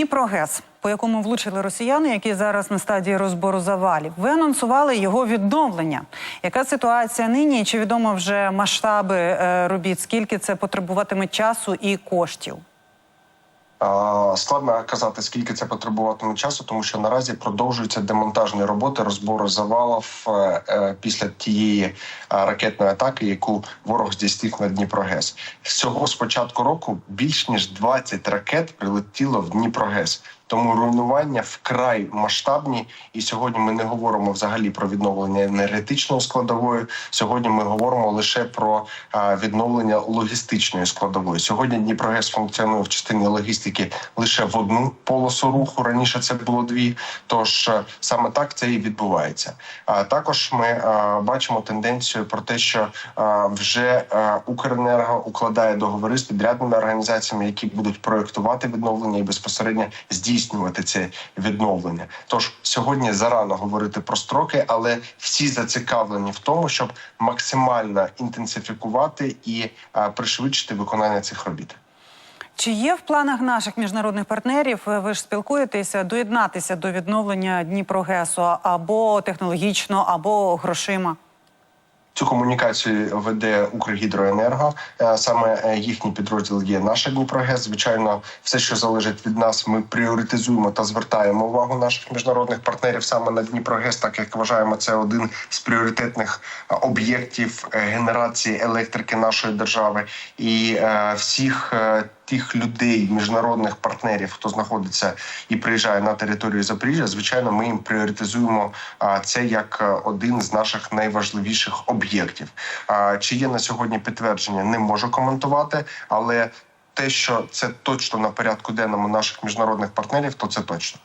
Дніпрогес, по якому влучили росіяни, які зараз на стадії розбору завалів. Ви анонсували його відновлення. Яка ситуація нині? Чи відомо вже масштаби е, робіт? Скільки це потребуватиме часу і коштів? А, Складно казати, скільки це потребуватиме часу, тому що наразі продовжуються демонтажні роботи розбору завалів е, е, після тієї е, ракетної атаки, яку ворог здійснив на Дніпрогес. Всього з початку року більш ніж 20 ракет прилетіло в Дніпрогес. Тому руйнування вкрай масштабні, і сьогодні ми не говоримо взагалі про відновлення енергетичної складової. Сьогодні ми говоримо лише про відновлення логістичної складової. Сьогодні Дніпрогес функціонує в частині логістики лише в одну полосу руху. Раніше це було дві. Тож е, саме так це і відбувається. А також ми е, бачимо тенденцію про те, що е, вже Укренерго укладає договори з підрядними організаціями, які будуть проектувати відновлення і безпосередньо здійснювати це відновлення. Тож сьогодні зарано говорити про строки, але всі зацікавлені в тому, щоб максимально інтенсифікувати і пришвидшити виконання цих робіт. Чи є в планах наших міжнародних партнерів, е, ви ж спілкуєтеся, доєднатися до відновлення Дніпрогесу або технологічно, або грошима? Цю комунікацію веде Укргідроенерго. Е, Саме е, їхній підрозділ є наша Дніпрогес. Звичайно, все, що залежить від нас, ми пріоритизуємо та звертаємо увагу наших міжнародних партнерів саме на Дніпрогес, так як вважаємо, це один з пріоритетних об'єктів генерації електрики нашої держави і всіх. Тих людей, міжнародних партнерів, хто знаходиться і приїжджає на територію Запоріжжя, звичайно, ми їм пріоритизуємо це як е, один з наших найважливіших об'єктів. Чи є на сьогодні підтвердження, не можу коментувати, але те, що це точно на порядку денному наших міжнародних партнерів, то це точно.